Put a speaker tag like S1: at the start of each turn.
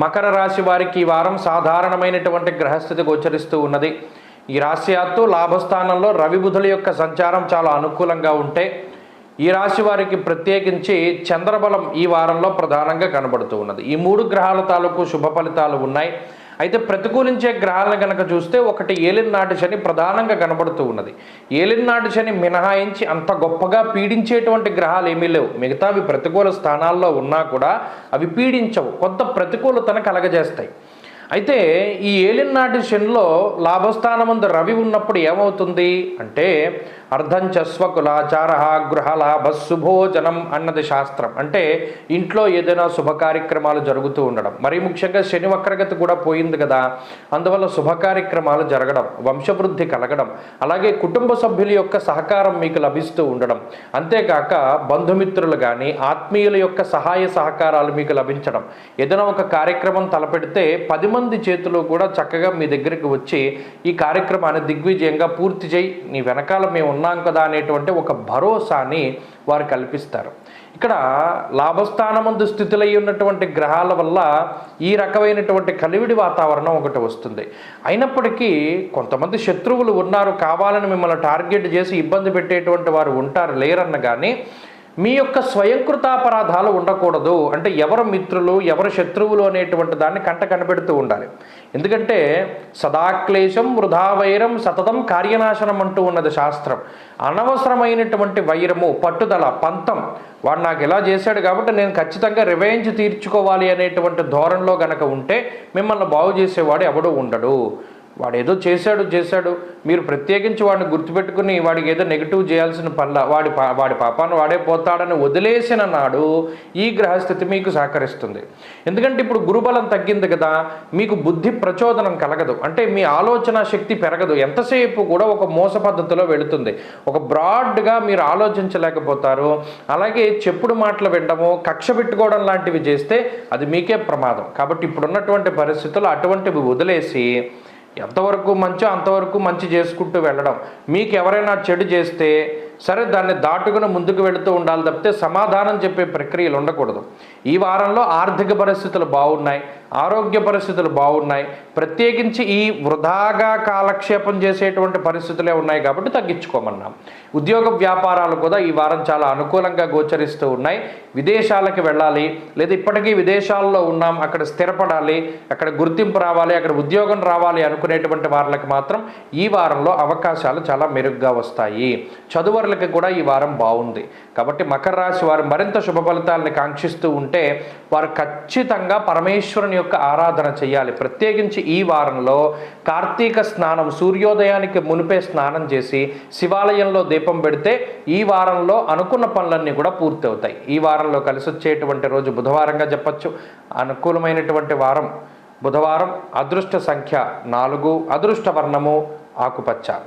S1: మకర రాశి వారికి ఈ వారం సాధారణమైనటువంటి గ్రహస్థితి గోచరిస్తూ ఉన్నది. ఈ రాశియాత్తు లాభస్థానంలో రవిబుధుల యొక్క సంచారం చాలా అనుకూలంగా ఉంటే ఈ రాశి వారికి ప్రత్యేకించి చంద్రబలం ఈ వారంలో ప్రధానంగా కనబడుతూ ఉన్నది. ఈ మూడు గ్రహాల తాలూకు శుభ ఫలితాలు ఉన్నాయి. అయితే ప్రతికూలించే గ్రహాలను కనుక చూస్తే ఒకటి ఏలినాటి శని ప్రధానంగా కనబడుతూ ఉన్నది. ఏలినాటి శని మినహాయించి అంత గొప్పగా పీడించేటువంటి గ్రహాలు ఏమీ లేవు. మిగతావి ప్రతికూల స్థానాల్లో ఉన్నా కూడా అవి పీడించవు. కొంత ప్రతికూలతను కలగజేస్తాయి. అయితే ఈ ఏలినాటి శనిలో లాభస్థానమందు రవి ఉన్నప్పుడు ఏమవుతుంది అంటే అర్ధం చస్వకులాచార గృహలాభ శుభోజనం అన్నది శాస్త్రం. అంటే ఇంట్లో ఏదైనా శుభ కార్యక్రమాలు జరుగుతూ ఉండడం. మరి ముఖ్యంగా శని వక్రగతి కూడా పోయింది కదా. అందువల్ల శుభ కార్యక్రమాలు జరగడం వంశవృద్ధి కలగడం అలాగే కుటుంబ సభ్యుల యొక్క సహకారం మీకు లభిస్తూ ఉండడం. అంతేకాక బంధుమిత్రులు కానీ ఆత్మీయుల యొక్క సహాయ సహకారాలు మీకు లభించడం. ఏదైనా ఒక కార్యక్రమం తలపెడితే పది మంది చేతులు కూడా చక్కగా మీ దగ్గరికి వచ్చి ఈ కార్యక్రమాన్ని దిగ్విజయంగా పూర్తి చేయి నీ వెనకాల మేము ఉన్నాం కదా అనేటువంటి ఒక భరోసాని వారు కల్పిస్తారు. ఇక్కడ లాభస్థానమందు స్థితులై ఉన్నటువంటి గ్రహాల వల్ల ఈ రకమైనటువంటి కలివిడి వాతావరణం ఒకటి వస్తుంది. అయినప్పటికీ కొంతమంది శత్రువులు ఉన్నారు కావాలని మిమ్మల్ని టార్గెట్ చేసి ఇబ్బంది పెట్టేటువంటి వారు ఉంటారు లేరన్న కానీ మీ యొక్క స్వయంకృతాపరాధాలు ఉండకూడదు. అంటే ఎవరు మిత్రులు ఎవరు శత్రువులు అనేటువంటి దాన్ని కంట కనిపెడుతూ ఉండాలి. ఎందుకంటే సదాక్లేశం వృధావైరం సతతం కార్యనాశనం అంటూ ఉన్నది శాస్త్రం. అనవసరమైనటువంటి వైరము పట్టుదల పంతం వాడు నాకు ఇలా చేశాడు కాబట్టి నేను ఖచ్చితంగా రివెంజ్ తీర్చుకోవాలి అనేటువంటి ధోరణిలో గనక ఉంటే మిమ్మల్ని బాగు చేసేవాడు ఎవడు ఉండడు. వాడు ఏదో చేశాడు చేశాడు. మీరు ప్రత్యేకించి వాడిని గుర్తుపెట్టుకుని వాడికి ఏదో నెగిటివ్ చేయాల్సిన పనుల వాడి పా వాడి పాపాన్ని వాడే పోతాడని వదిలేసిన నాడు ఈ గ్రహస్థితి మీకు సహకరిస్తుంది. ఎందుకంటే ఇప్పుడు గురుబలం తగ్గింది కదా మీకు బుద్ధి ప్రచోదనం కలగదు. అంటే మీ ఆలోచన శక్తి పెరగదు. ఎంతసేపు కూడా ఒక మోస పద్ధతిలో వెళుతుంది. ఒక బ్రాడ్గా మీరు ఆలోచించలేకపోతారు. అలాగే చెప్పుడు మాటలు వినడము కక్ష పెట్టుకోవడం లాంటివి చేస్తే అది మీకే ప్రమాదం. కాబట్టి ఇప్పుడున్నటువంటి పరిస్థితులు అటువంటివి వదిలేసి ఎంతవరకు మంచో అంతవరకు మంచి చేసుకుంటూ వెళ్ళడం. మీకు ఎవరైనా చెడు చేస్తే సరే దాన్ని దాటుకుని ముందుకు వెళుతూ ఉండాలి తప్పితే సమాధానం చెప్పే ప్రక్రియలు ఉండకూడదు. ఈ వారంలో ఆర్థిక పరిస్థితులు బాగున్నాయి ఆరోగ్య పరిస్థితులు బాగున్నాయి. ప్రత్యేకించి ఈ వృధాగా కాలక్షేపం చేసేటువంటి పరిస్థితులే ఉన్నాయి కాబట్టి తగ్గించుకోమన్నాం. ఉద్యోగ వ్యాపారాలు కూడా ఈ వారం చాలా అనుకూలంగా గోచరిస్తూ ఉన్నాయి. విదేశాలకు వెళ్ళాలి లేదా ఇప్పటికీ విదేశాల్లో ఉన్నాం అక్కడ స్థిరపడాలి అక్కడ గుర్తింపు రావాలి అక్కడ ఉద్యోగం రావాలి అనుకునేటువంటి వారికి మాత్రం ఈ వారంలో అవకాశాలు చాలా మెరుగ్గా వస్తాయి. చదువర్లకి కూడా ఈ వారం బాగుంది. కాబట్టి మకర రాశి వారు మరింత శుభ ఫలితాలని కాంక్షిస్తూ ఉంటే వారు ఖచ్చితంగా పరమేశ్వరుని యొక్క ఆరాధన చేయాలి. ప్రత్యేకించి ఈ వారంలో కార్తీక స్నానం సూర్యోదయానికి మునిపే స్నానం చేసి శివాలయంలో దీపం పెడితే ఈ వారంలో అనుకున్న పనులన్నీ కూడా పూర్తి అవుతాయి. ఈ వారంలో కలిసి వచ్చేటువంటి రోజు బుధవారంగా చెప్పచ్చు. అనుకూలమైనటువంటి వారం బుధవారం అదృష్ట సంఖ్య నాలుగు అదృష్ట వర్ణము ఆకుపచ్చ.